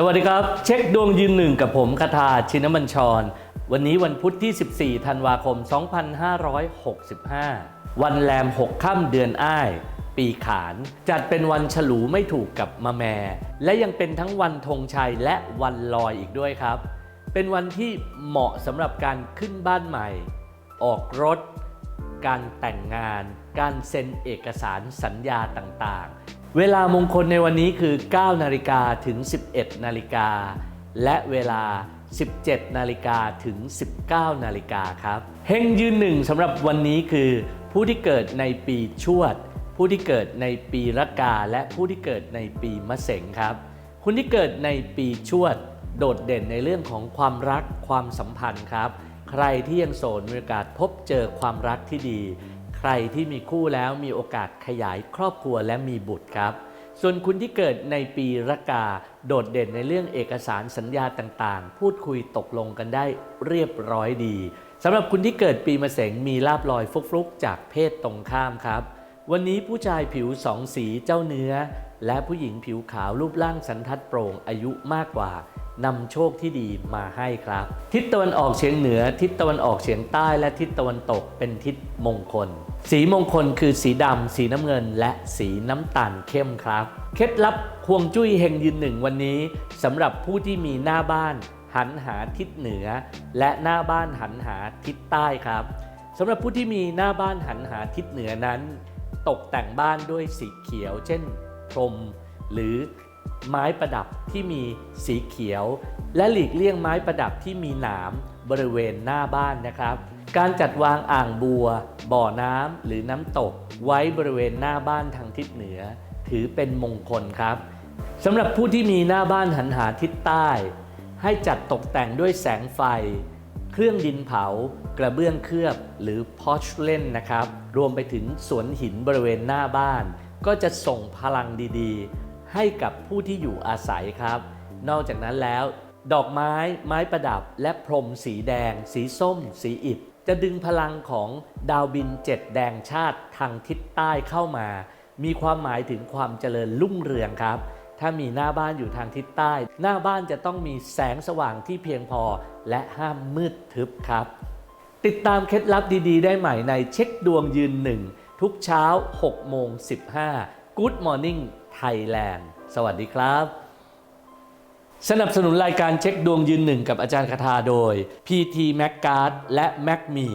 สวัสดีครับ เช็คดวงยืนหนึ่งกับผมคาทาชินบัญชร วันนี้วันพุธที่ 14 ธันวาคม 2565 วันแรม 6 ค่ำเดือนอ้าย ปีขาน จัดเป็นวันฉลูไม่ถูกกับมะแม และยังเป็นทั้งวันธงชัยและวันลอยอีกด้วยครับ เป็นวันที่เหมาะสำหรับการขึ้นบ้านใหม่ ออกรถ การแต่งงาน การเซ็นเอกสารสัญญาต่างๆ เวลามงคลในวันนี้คือ 9 นาฬิกาถึง 11 นาฬิกา และเวลา 17 นาฬิกาถึง 19 นาฬิกาครับเฮงยืนหนึ่งสำหรับวันนี้คือ ผู้ที่เกิดในปีชวด ผู้ที่เกิดในปีรากา และผู้ที่เกิดในปีมะเสงครับ คุณที่เกิดในปีชวด โดดเด่นในเรื่องของความรักความสัมพันธ์ครับ ใครที่ยังโสดมีโอกาสพบเจอความรักที่ดี ใครที่มีคู่แล้วมีโอกาสขยายครอบครัวและมีบุตรครับ ส่วนคุณที่เกิดในปีรากา โดดเด่นในเรื่องเอกสารสัญญาต่างๆ พูดคุยตกลงกันได้เรียบร้อยดีสำหรับคุณที่เกิดปีมะเสงมีลาบลอยฟลุกๆ จากเพศตรงข้ามครับ วันนี้ผู้ชายผิวสองสีเจ้าเนื้อ และผู้หญิงผิวขาวรูปร่างสันทัดโปร่งอายุมากกว่า นำโชคที่ดีมาให้ครับ ทิศตะวันออกเฉียงเหนือ ทิศตะวันออกเฉียงใต้และทิศตะวันตกเป็นทิศมงคล สีมงคลคือสีดำสีน้ำเงิน และสีน้ำตาลเข้มครับ เคล็ดลับควงจุ้ยเฮงยืนหนึ่งวันนี้สำหรับผู้ที่มีหน้าบ้าน หันหาทิศเหนือ และหน้าบ้านหันหาทิศใต้ครับสำหรับผู้ที่มีหน้าบ้านหันหาทิศเหนือนั้น ตกแต่งบ้านด้วยสีเขียว เช่นพรมหรือ ไม้ประดับที่มีสีเขียว และหลีกเลี่ยงไม้ประดับที่มีหนามบริเวณหน้าบ้านนะครับ การจัดวางอ่างบัว บ่อน้ำหรือน้ำตก ไว้บริเวณหน้าบ้านทางทิศเหนือ ถือเป็นมงคลครับสำหรับผู้ที่มีหน้าบ้านหันหาทิศใต้ ให้จัดตกแต่งด้วยแสงไฟ เครื่องดินเผา กระเบื้องเคลือบหรือพอชเลนนะครับ รวมไปถึงสวนหินบริเวณหน้าบ้าน ก็จะส่งพลังดีๆ ให้กับผู้ที่อยู่อาศัยครับ นอกจากนั้นแล้ว ดอกไม้ ไม้ประดับ และพรมสีแดง สีส้ม สีอิฐจะดึงพลังของดาวบินเจ็ดแดงชาติทางทิศใต้เข้ามา มีความหมายถึงความเจริญรุ่งเรืองครับ ถ้ามีหน้าบ้านอยู่ทางทิศใต้ หน้าบ้านจะต้องมีแสงสว่างที่เพียงพอและห้ามมืดทึบครับ ติดตามเคล็ดลับดีๆ ได้ใหม่ในเช็คดวงยืนหนึ่งทุกเช้า 6 โมง 15 Good Morning Thailand สวัสดีครับ สนับสนุนรายการเช็คดวงยืนหนึ่งกับอาจารย์คาทาโดย PT m a c g u a r d และ m a c m e